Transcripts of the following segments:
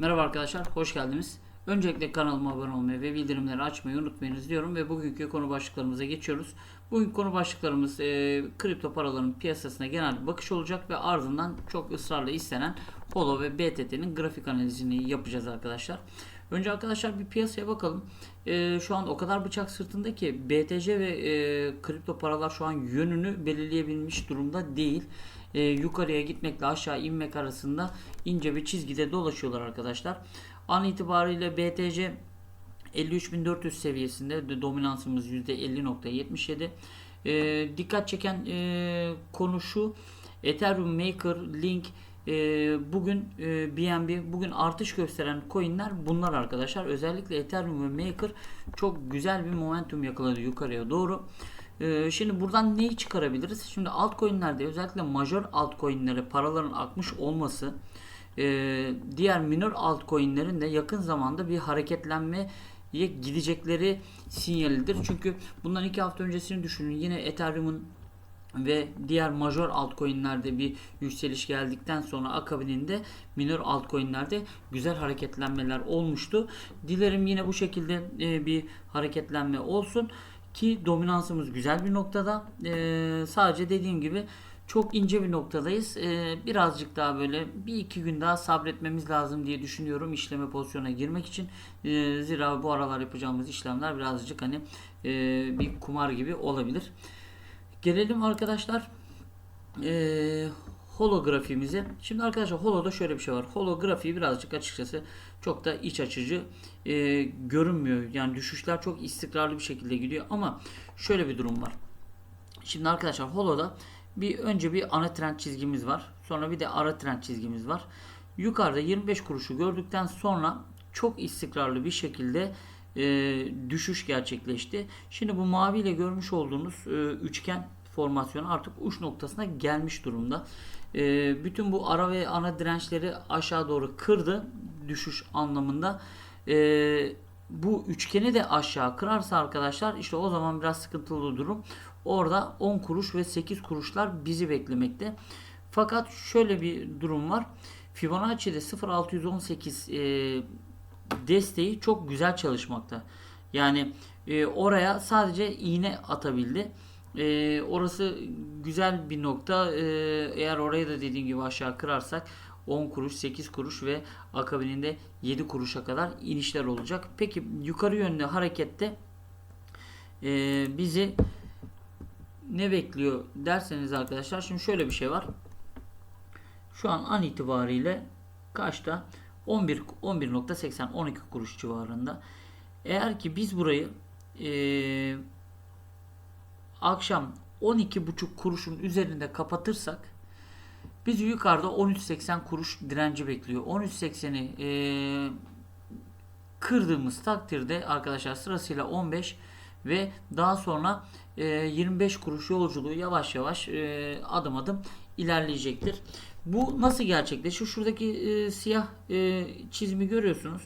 Merhaba arkadaşlar, hoş geldiniz. Öncelikle kanalıma abone olmayı ve bildirimleri açmayı unutmayınız diyorum ve bugünkü konu başlıklarımıza geçiyoruz. Bugün konu başlıklarımız e, kripto paraların piyasasına genel bakış olacak ve ardından çok ısrarla istenen HOLO ve BTT'nin grafik analizini yapacağız arkadaşlar. Önce arkadaşlar bir piyasaya bakalım. E, şu an o kadar bıçak sırtında ki BTC ve e, kripto paralar şu an yönünü belirleyebilmiş durumda değil. E, yukarıya gitmekle aşağı inmek arasında ince bir çizgide dolaşıyorlar arkadaşlar. An itibariyle BTC 53.400 seviyesinde de dominansımız %50.77. E, dikkat çeken e, konu şu. Ethereum Maker, Link, e, bugün e, BNB, bugün artış gösteren coinler bunlar arkadaşlar. Özellikle Ethereum ve Maker çok güzel bir momentum yakaladı yukarıya doğru. E, şimdi buradan neyi çıkarabiliriz? Şimdi altcoin'lerde özellikle major altcoin'lere paraların akmış olması e, diğer minor altcoin'lerin de yakın zamanda bir hareketlenmeye gidecekleri sinyalidir. Çünkü bundan iki hafta öncesini düşünün. Yine Ethereum'un ve diğer major altcoin'lerde bir yükseliş geldikten sonra akabininde minor altcoin'lerde güzel hareketlenmeler olmuştu. Dilerim yine bu şekilde e, bir hareketlenme olsun ki dominansımız güzel bir noktada. E, sadece dediğim gibi çok ince bir noktadayız. Ee, birazcık daha böyle bir iki gün daha sabretmemiz lazım diye düşünüyorum işleme pozisyona girmek için. Ee, zira bu aralar yapacağımız işlemler birazcık hani e, bir kumar gibi olabilir. Gelelim arkadaşlar e, holografiğimize. Şimdi arkadaşlar holoda şöyle bir şey var. Holografiği birazcık açıkçası çok da iç açıcı e, görünmüyor. Yani düşüşler çok istikrarlı bir şekilde gidiyor ama şöyle bir durum var. Şimdi arkadaşlar holoda bir önce bir ana trend çizgimiz var. Sonra bir de ara trend çizgimiz var. Yukarıda 25 kuruşu gördükten sonra çok istikrarlı bir şekilde e, düşüş gerçekleşti. Şimdi bu maviyle görmüş olduğunuz e, üçgen formasyonu artık uç noktasına gelmiş durumda. E, bütün bu ara ve ana dirençleri aşağı doğru kırdı düşüş anlamında. E, bu üçgeni de aşağı kırarsa arkadaşlar işte o zaman biraz sıkıntılı durum. Orada 10 kuruş ve 8 kuruşlar bizi beklemekte. Fakat şöyle bir durum var. Fibonacci'de 0.618 e, desteği çok güzel çalışmakta. Yani e, oraya sadece iğne atabildi. E, orası güzel bir nokta. E, eğer orayı da dediğim gibi aşağı kırarsak 10 kuruş, 8 kuruş ve akabininde 7 kuruşa kadar inişler olacak. Peki yukarı yönlü harekette e, bizi ne bekliyor derseniz arkadaşlar şimdi şöyle bir şey var. Şu an an itibariyle kaçta? 11 11.80 12 kuruş civarında. Eğer ki biz burayı e, akşam 12.5 kuruşun üzerinde kapatırsak biz yukarıda 13.80 kuruş direnci bekliyor. 13.80'i e, kırdığımız takdirde arkadaşlar sırasıyla 15 ve daha sonra e, 25 kuruş yolculuğu yavaş yavaş e, adım adım ilerleyecektir. Bu nasıl gerçekleşiyor? Şuradaki e, siyah e, çizimi görüyorsunuz.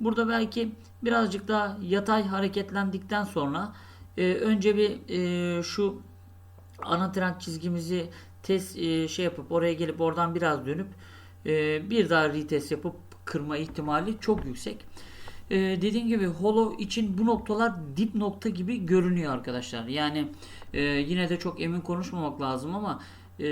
Burada belki birazcık daha yatay hareketlendikten sonra e, önce bir e, şu ana trend çizgimizi test e, şey yapıp oraya gelip oradan biraz dönüp e, bir daha retest yapıp kırma ihtimali çok yüksek. E, dediğim gibi holo için bu noktalar dip nokta gibi görünüyor arkadaşlar. Yani e, yine de çok emin konuşmamak lazım ama e,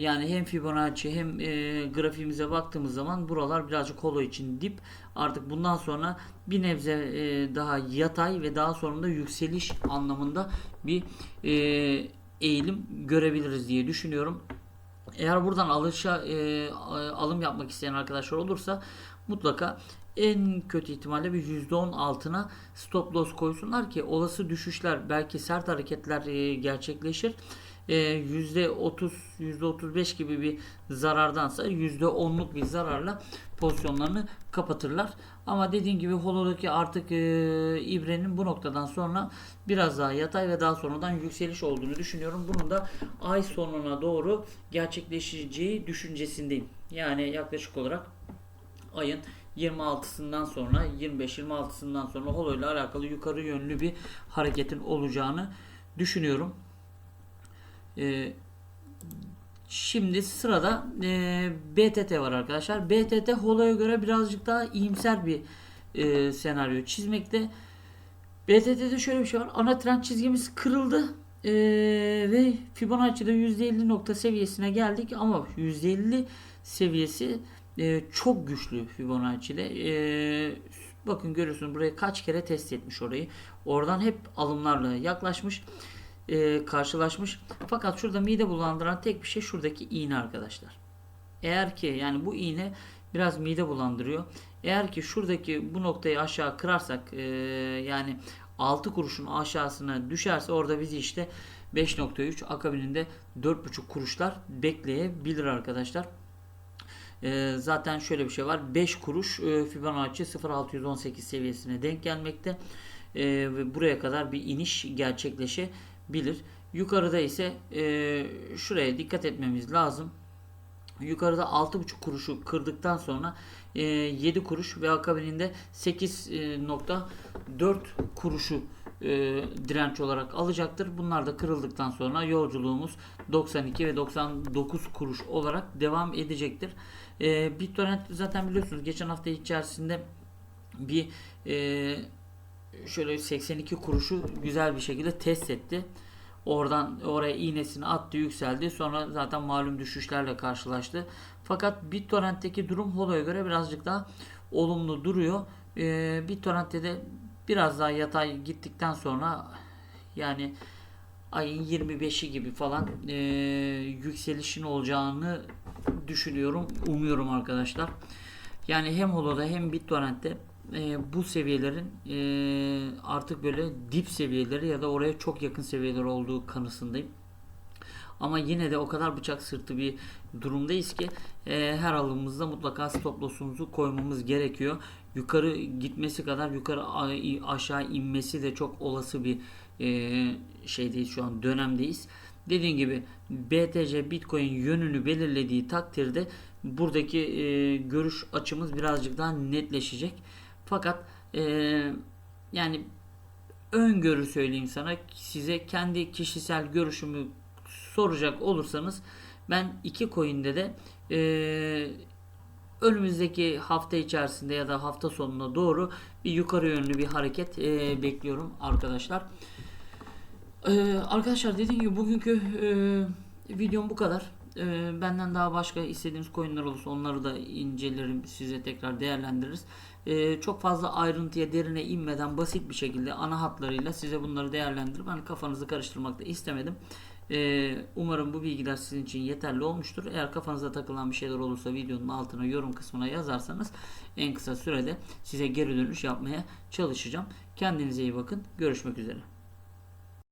yani hem Fibonacci hem e, grafiğimize baktığımız zaman buralar birazcık holo için dip. Artık bundan sonra bir nebze e, daha yatay ve daha sonra da yükseliş anlamında bir e, eğilim görebiliriz diye düşünüyorum. Eğer buradan alışa e, alım yapmak isteyen arkadaşlar olursa mutlaka en kötü ihtimalle bir %10 altına stop loss koysunlar ki olası düşüşler belki sert hareketler e, gerçekleşir. E, %30 %35 gibi bir zarardansa %10'luk bir zararla pozisyonlarını kapatırlar. Ama dediğim gibi holodaki artık e, ibrenin bu noktadan sonra biraz daha yatay ve daha sonradan yükseliş olduğunu düşünüyorum. Bunun da ay sonuna doğru gerçekleşeceği düşüncesindeyim. Yani yaklaşık olarak ayın 26'sından sonra 25-26'sından sonra holo ile alakalı yukarı yönlü bir hareketin olacağını düşünüyorum. Ee, Şimdi sırada e, BTT var arkadaşlar. BTT Holo'ya göre birazcık daha iyimser bir e, senaryo çizmekte. BTT'de şöyle bir şey var. Ana trend çizgimiz kırıldı. E, ve Fibonacci'de %50 nokta seviyesine geldik ama %50 seviyesi e, çok güçlü Fibonacci'de. E, bakın görüyorsunuz buraya kaç kere test etmiş orayı. Oradan hep alımlarla yaklaşmış e, karşılaşmış. Fakat şurada mide bulandıran tek bir şey şuradaki iğne arkadaşlar. Eğer ki yani bu iğne biraz mide bulandırıyor. Eğer ki şuradaki bu noktayı aşağı kırarsak e, yani 6 kuruşun aşağısına düşerse orada bizi işte 5.3 akabininde 4.5 kuruşlar bekleyebilir arkadaşlar. E, zaten şöyle bir şey var. 5 kuruş e, Fibonacci 0.618 seviyesine denk gelmekte. E, buraya kadar bir iniş gerçekleşebilir. Yukarıda ise e, şuraya dikkat etmemiz lazım. Yukarıda 6.5 kuruşu kırdıktan sonra e, 7 kuruş ve akabininde 8.4 kuruşu e, direnç olarak alacaktır. Bunlar da kırıldıktan sonra yolculuğumuz 92 ve 99 kuruş olarak devam edecektir. E, BitTorrent zaten biliyorsunuz geçen hafta içerisinde bir e, şöyle 82 kuruşu güzel bir şekilde test etti. Oradan oraya iğnesini attı yükseldi. Sonra zaten malum düşüşlerle karşılaştı. Fakat BitTorrent'teki durum Holo'ya göre birazcık daha olumlu duruyor. Ee, BitTorrent'te de biraz daha yatay gittikten sonra yani ayın 25'i gibi falan e, yükselişin olacağını düşünüyorum. Umuyorum arkadaşlar. Yani hem Holo'da hem BitTorrent'te e, bu seviyelerin e, artık böyle dip seviyeleri ya da oraya çok yakın seviyeler olduğu kanısındayım. Ama yine de o kadar bıçak sırtı bir durumdayız ki e, her alımımızda mutlaka stop loss'umuzu koymamız gerekiyor. Yukarı gitmesi kadar yukarı aşağı inmesi de çok olası bir e, şeydeyiz şu an dönemdeyiz. Dediğim gibi BTC Bitcoin yönünü belirlediği takdirde buradaki e, görüş açımız birazcık daha netleşecek. Fakat e, yani öngörü söyleyeyim sana size kendi kişisel görüşümü soracak olursanız ben iki coin'de de e, önümüzdeki hafta içerisinde ya da hafta sonuna doğru bir yukarı yönlü bir hareket e, bekliyorum arkadaşlar. E, arkadaşlar dediğim gibi bugünkü e, videom bu kadar. E, benden daha başka istediğiniz coinler olursa onları da incelerim size tekrar değerlendiririz. E, çok fazla ayrıntıya derine inmeden basit bir şekilde ana hatlarıyla size bunları değerlendirip hani kafanızı karıştırmak da istemedim. Ee, umarım bu bilgiler sizin için yeterli olmuştur. Eğer kafanıza takılan bir şeyler olursa videonun altına yorum kısmına yazarsanız en kısa sürede size geri dönüş yapmaya çalışacağım. Kendinize iyi bakın. Görüşmek üzere.